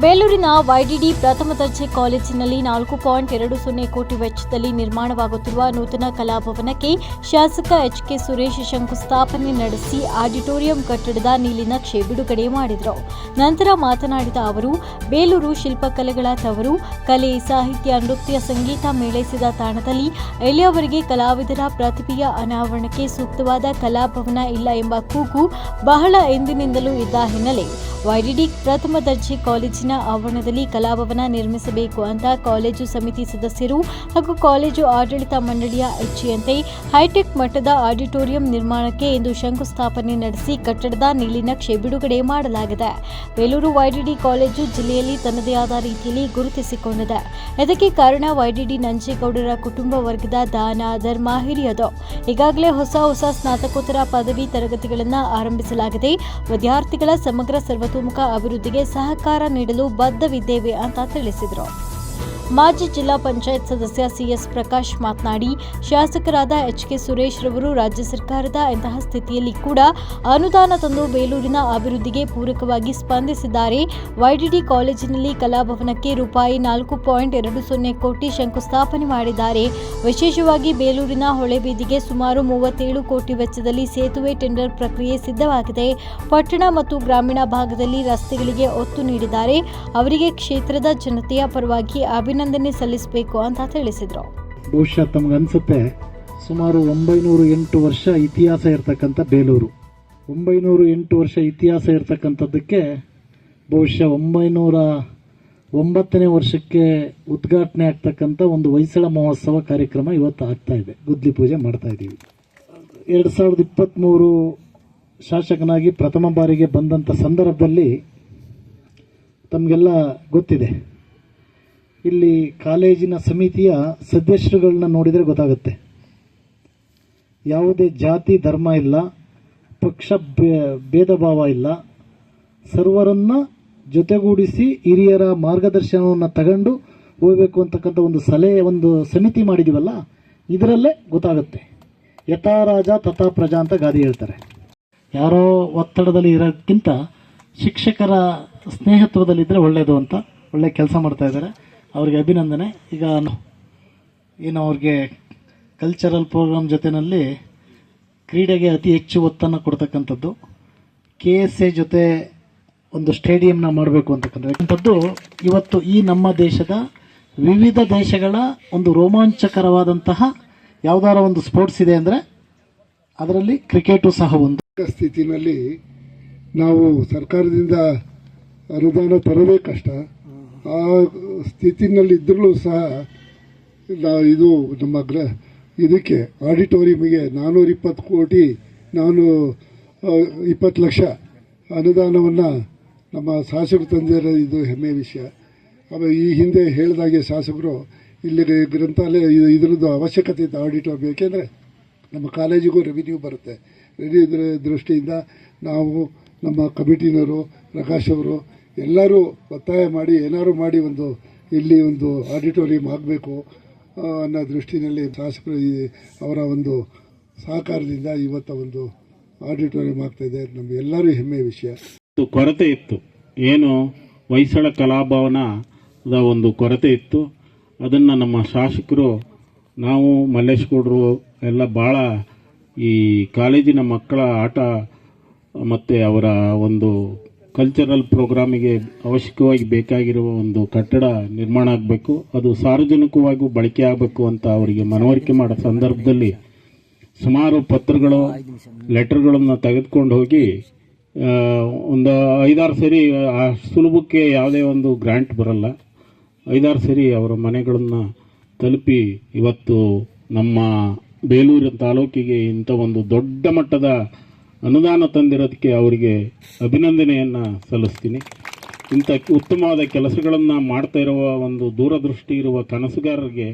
ಬೇಲೂರಿನ ವೈಡಿಡಿ ಪ್ರಥಮ ದರ್ಜೆ ಕಾಲೇಜಿನಲ್ಲಿ ನಾಲ್ಕು ಪಾಯಿಂಟ್ ಎರಡು ಸೊನ್ನೆ ಕೋಟಿ ವೆಚ್ಚದಲ್ಲಿ ನಿರ್ಮಾಣವಾಗುತ್ತಿರುವ ನೂತನ ಕಲಾಭವನಕ್ಕೆ ಶಾಸಕ ಎಚ್ ಕೆ ಸುರೇಶ್ ಶಂಕುಸ್ಥಾಪನೆ ನಡೆಸಿ ಆಡಿಟೋರಿಯಂ ಕಟ್ಟಡದ ನೀಲಿನಕ್ಷೆ ಬಿಡುಗಡೆ ಮಾಡಿದರು. ನಂತರ ಮಾತನಾಡಿದ ಅವರು, ಬೇಲೂರು ಶಿಲ್ಪಕಲೆಗಳ ತವರು, ಕಲೆ, ಸಾಹಿತ್ಯ, ನೃತ್ಯ, ಸಂಗೀತ ಮೇಳೈಸಿದ ತಾಣದಲ್ಲಿ ಎಲ್ಲಿಯವರೆಗೆ ಕಲಾವಿದರ ಪ್ರತಿಭೆಯ ಅನಾವರಣಕ್ಕೆ ಸೂಕ್ತವಾದ ಕಲಾಭವನ ಇಲ್ಲ ಎಂಬ ಕೂಗು ಬಹಳ ಎಂದಿನಿಂದಲೂ ಇದ್ದ ಹಿನ್ನೆಲೆ. ವೈಡಿಡಿ ಪ್ರಥಮ ದರ್ಜೆ ಕಾಲೇಜಿನ ಆವರಣದಲ್ಲಿ ಕಲಾಭವನ ನಿರ್ಮಿಸಬೇಕು ಅಂತ ಕಾಲೇಜು ಸಮಿತಿ ಸದಸ್ಯರು ಹಾಗೂ ಕಾಲೇಜು ಆಡಳಿತ ಮಂಡಳಿಯ ಇಚ್ಛೆಯಂತೆ ಹೈಟೆಕ್ ಮಟ್ಟದ ಆಡಿಟೋರಿಯಂ ನಿರ್ಮಾಣಕ್ಕೆ ಇಂದು ಶಂಕುಸ್ಥಾಪನೆ ನಡೆಸಿ ಕಟ್ಟಡದ ನೀಲಿನಕ್ಷೆ ಬಿಡುಗಡೆ ಮಾಡಲಾಗಿದೆ. ಬೇಲೂರು ವೈಡಿಡಿ ಕಾಲೇಜು ಜಿಲ್ಲೆಯಲ್ಲಿ ತನ್ನದೇ ಆದ ರೀತಿಯಲ್ಲಿ ಗುರುತಿಸಿಕೊಂಡಿದೆ. ಇದಕ್ಕೆ ಕಾರಣ ವೈಡಿಡಿ ನಂಜೇಗೌಡರ ಕುಟುಂಬ ವರ್ಗದ ದಾನ, ಧರ್ಮ ಹಿರಿಯದು ಈಗಾಗಲೇ ಹೊಸ ಹೊಸ ಸ್ನಾತಕೋತ್ತರ ಪದವಿ ತರಗತಿಗಳನ್ನು ಆರಂಭಿಸಲಾಗಿದೆ. ವಿದ್ಯಾರ್ಥಿಗಳ ಸಮಗ್ರ ಸರ್ವತೋಮುಖ ಅಭಿವೃದ್ಧಿಗೆ ಸಹಕಾರ ನೀಡಲು ಬದ್ಧವಿದ್ದೇವೆ ಅಂತ ತಿಳಿಸಿದರು. ಮಾಜಿ ಜಿಲ್ಲಾ ಪಂಚಾಯತ್ ಸದಸ್ಯ ಸಿಎಸ್ ಪ್ರಕಾಶ್ ಮಾತನಾಡಿ, ಶಾಸಕರಾದ ಎಚ್ ಕೆ ಸುರೇಶ್ ರವರು ರಾಜ್ಯ ಸರ್ಕಾರದ ಇಂತಹ ಸ್ಥಿತಿಯಲ್ಲಿ ಕೂಡ ಅನುದಾನ ತಂದು ಬೇಲೂರಿನ ಅಭಿವೃದ್ಧಿಗೆ ಪೂರಕವಾಗಿ ಸ್ಪಂದಿಸಿದ್ದಾರೆ. ವೈಡಿಡಿ ಕಾಲೇಜಿನಲ್ಲಿ ಕಲಾಭವನಕ್ಕೆ ರೂಪಾಯಿ ನಾಲ್ಕು ಪಾಯಿಂಟ್ ಎರಡು ಸೊನ್ನೆ ಕೋಟಿ ಶಂಕುಸ್ಥಾಪನೆ ಮಾಡಿದ್ದಾರೆ. ವಿಶೇಷವಾಗಿ ಬೇಲೂರಿನ ಹೊಳೆಬೀದಿಗೆ ಸುಮಾರು ಮೂವತ್ತೇಳು ಕೋಟಿ ವೆಚ್ಚದಲ್ಲಿ ಸೇತುವೆ ಟೆಂಡರ್ ಪ್ರಕ್ರಿಯೆ ಸಿದ್ಧವಾಗಿದೆ. ಪಟ್ಟಣ ಮತ್ತು ಗ್ರಾಮೀಣ ಭಾಗದಲ್ಲಿ ರಸ್ತೆಗಳಿಗೆ ಒತ್ತು ನೀಡಿದ್ದಾರೆ. ಅವರಿಗೆ ಕ್ಷೇತ್ರದ ಜನತೆಯ ಪರವಾಗಿ ಅಭಿನಂದನೆ ಸಲ್ಲಿಸಬೇಕು ಅಂತ ತಿಳಿಸಿದರು. ಬಹುಶಃ ತಮಗನ್ಸುತ್ತೆ ಸುಮಾರು ಒಂಬೈನೂರು ಎಂಟು ವರ್ಷ ಇತಿಹಾಸ ಇರತಕ್ಕಂಥ ಬೇಲೂರು. ಒಂಬೈನೂರು ಎಂಟು ವರ್ಷ ಇತಿಹಾಸ ಇರತಕ್ಕಂಥದ್ದಕ್ಕೆ ಬಹುಶಃ ಒಂಬೈನೂರ ಒಂಬತ್ತನೇ ವರ್ಷಕ್ಕೆ ಉದ್ಘಾಟನೆ ಆಗ್ತಕ್ಕಂಥ ಒಂದು ಹೊಯ್ಸಳ ಮಹೋತ್ಸವ ಕಾರ್ಯಕ್ರಮ ಇವತ್ತು ಆಗ್ತಾ ಇದೆ. ಗುದ್ಲಿ ಪೂಜೆ ಮಾಡ್ತಾ ಇದ್ದೀವಿ. ಎರಡು ಸಾವಿರದ ಇಪ್ಪತ್ತ್ಮೂರು ಶಾಸಕನಾಗಿ ಪ್ರಥಮ ಬಾರಿಗೆ ಬಂದಂಥ ಸಂದರ್ಭದಲ್ಲಿ ತಮಗೆಲ್ಲ ಗೊತ್ತಿದೆ. ಇಲ್ಲಿ ಕಾಲೇಜಿನ ಸಮಿತಿಯ ಸದಸ್ಯರುಗಳನ್ನ ನೋಡಿದರೆ ಗೊತ್ತಾಗುತ್ತೆ. ಯಾವುದೇ ಜಾತಿ, ಧರ್ಮ ಇಲ್ಲ, ಪಕ್ಷ ಭೇದ ಭಾವ ಇಲ್ಲ. ಸರ್ವರನ್ನ ಜೊತೆಗೂಡಿಸಿ ಹಿರಿಯರ ಮಾರ್ಗದರ್ಶನವನ್ನು ತಗೊಂಡು ಹೋಗಬೇಕು ಅಂತಕ್ಕಂಥ ಒಂದು ಸಲಹೆ, ಒಂದು ಸಮಿತಿ ಮಾಡಿದೀವಲ್ಲ, ಇದರಲ್ಲೇ ಗೊತ್ತಾಗುತ್ತೆ. ಯಥಾ ರಾಜ, ತಥಾ ಪ್ರಜಾ ಅಂತ ಗಾದಿ ಹೇಳ್ತಾರೆ. ಯಾರೋ ಒತ್ತಡದಲ್ಲಿ ಇರೋಕ್ಕಿಂತ ಶಿಕ್ಷಕರ ಸ್ನೇಹತ್ವದಲ್ಲಿದ್ದರೆ ಒಳ್ಳೆಯದು ಅಂತ ಒಳ್ಳೆ ಕೆಲಸ ಮಾಡ್ತಾ ಇದ್ದಾರೆ. ಅವ್ರಿಗೆ ಅಭಿನಂದನೆ. ಈಗ ಏನು ಅವ್ರಿಗೆ ಕಲ್ಚರಲ್ ಪ್ರೋಗ್ರಾಮ್ ಜೊತೆಯಲ್ಲಿ ಕ್ರೀಡೆಗೆ ಅತಿ ಹೆಚ್ಚು ಒತ್ತನ್ನು ಕೊಡ್ತಕ್ಕಂಥದ್ದು. ಕೆ ಎಸ್ ಎ ಜೊತೆ ಒಂದು ಸ್ಟೇಡಿಯಂನ ಮಾಡಬೇಕು ಅಂತಕ್ಕಂಥದ್ದು. ಇವತ್ತು ಈ ನಮ್ಮ ದೇಶದ ವಿವಿಧ ದೇಶಗಳ ಒಂದು ರೋಮಾಂಚಕರವಾದಂತಹ ಯಾವುದಾರ ಒಂದು ಸ್ಪೋರ್ಟ್ಸ್ ಇದೆ ಅಂದರೆ ಅದರಲ್ಲಿ ಕ್ರಿಕೆಟು ಸಹ ಒಂದು. ಸ್ಥಿತಿನಲ್ಲಿ ನಾವು ಸರ್ಕಾರದಿಂದ ಅನುದಾನ ತರೋದೇ ಕಷ್ಟ ಆ ಸ್ಥಿತಿನಲ್ಲಿದ್ದರೂ ಸಹ ಇದು ನಮ್ಮ ಗ್ರ, ಇದಕ್ಕೆ ಆಡಿಟೋರಿಯಮಿಗೆ ನಾನ್ನೂರ ಇಪ್ಪತ್ತು ಕೋಟಿ, ನಾನು ಇಪ್ಪತ್ತು ಲಕ್ಷ ಅನುದಾನವನ್ನು ನಮ್ಮ ಶಾಸಕರು ತಂದಿರೋ ಇದು ಹೆಮ್ಮೆಯ ವಿಷಯ. ಆಮೇಲೆ ಈ ಹಿಂದೆ ಹೇಳಿದಾಗೆ ಶಾಸಕರು ಇಲ್ಲಿ ಗ್ರಂಥಾಲಯ ಇದು ಇದರದ್ದು ಅವಶ್ಯಕತೆ ಇತ್ತು ಆಡಿಟೋರಿಯಂ ಏಕೆಂದರೆ ನಮ್ಮ ಕಾಲೇಜಿಗೂ ರೆವಿನ್ಯೂ ಬರುತ್ತೆ. ರೆವಿನ್ಯೂ ದೃಷ್ಟಿಯಿಂದ ನಾವು ನಮ್ಮ ಕಮಿಟಿನವರು, ಪ್ರಕಾಶ್ ಅವರು ಎಲ್ಲರೂ ಒತ್ತಾಯ ಮಾಡಿ ಏನಾದ್ರು ಮಾಡಿ ಒಂದು ಇಲ್ಲಿ ಒಂದು ಆಡಿಟೋರಿಯಂ ಆಗಬೇಕು ಅನ್ನೋ ದೃಷ್ಟಿನಲ್ಲಿ ಶಾಸಕರು ಅವರ ಒಂದು ಸಹಕಾರದಿಂದ ಇವತ್ತು ಒಂದು ಆಡಿಟೋರಿಯಂ ಆಗ್ತಾಯಿದೆ ನಮಗೆಲ್ಲರೂ ಹೆಮ್ಮೆಯ ವಿಷಯ. ಕೊರತೆ ಇತ್ತು. ಏನು? ಹೊಯ್ಸಳ ಕಲಾಭವನದ ಒಂದು ಕೊರತೆ ಇತ್ತು. ಅದನ್ನು ನಮ್ಮ ಶಾಸಕರು, ನಾವು ಮಲ್ಲೇಶ್ ಗೌಡರು ಎಲ್ಲ ಭಾಳ ಈ ಕಾಲೇಜಿನ ಮಕ್ಕಳ ಆಟ ಮತ್ತು ಅವರ ಒಂದು ಕಲ್ಚರಲ್ ಪ್ರೋಗ್ರಾಮಿಗೆ ಅವಶ್ಯಕವಾಗಿ ಬೇಕಾಗಿರುವ ಒಂದು ಕಟ್ಟಡ ನಿರ್ಮಾಣ ಆಗಬೇಕು. ಅದು ಸಾರ್ವಜನಿಕವಾಗಿ ಬಳಕೆ ಆಗಬೇಕು ಅಂತ ಅವರಿಗೆ ಮನವರಿಕೆ ಮಾಡೋ ಸಂದರ್ಭದಲ್ಲಿ ಸುಮಾರು ಪತ್ರಗಳು, ಲೆಟರ್ಗಳನ್ನು ತೆಗೆದುಕೊಂಡು ಹೋಗಿ ಒಂದು ಐದಾರು ಸರಿ, ಆ ಸುಲಭಕ್ಕೆ ಯಾವುದೇ ಒಂದು ಗ್ರ್ಯಾಂಟ್ ಬರಲ್ಲ. ಐದಾರು ಸರಿ ಅವರ ಮನೆಗಳನ್ನು ತಲುಪಿ ಇವತ್ತು ನಮ್ಮ ಬೇಲೂರು ತಾಲೂಕಿಗೆ ಇಂಥ ಒಂದು ದೊಡ್ಡ ಮಟ್ಟದ ಅನುದಾನ ತಂದಿರೋದಕ್ಕೆ ಅವರಿಗೆ ಅಭಿನಂದನೆಯನ್ನು ಸಲ್ಲಿಸ್ತೀನಿ. ಇಂಥ ಉತ್ತಮವಾದ ಕೆಲಸಗಳನ್ನು ಮಾಡ್ತಾ ಇರುವ ಒಂದು ದೂರದೃಷ್ಟಿ ಇರುವ ಕನಸುಗಾರರಿಗೆ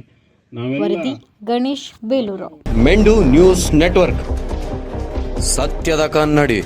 ನಾವೆಲ್ಲ ವರದಿ ಗಣೇಶ್ ಬೇಲೂರು. ಮೆಂಡು ನ್ಯೂಸ್ ನೆಟ್ವರ್ಕ್. ಸತ್ಯದ ಕನ್ನಡಿ.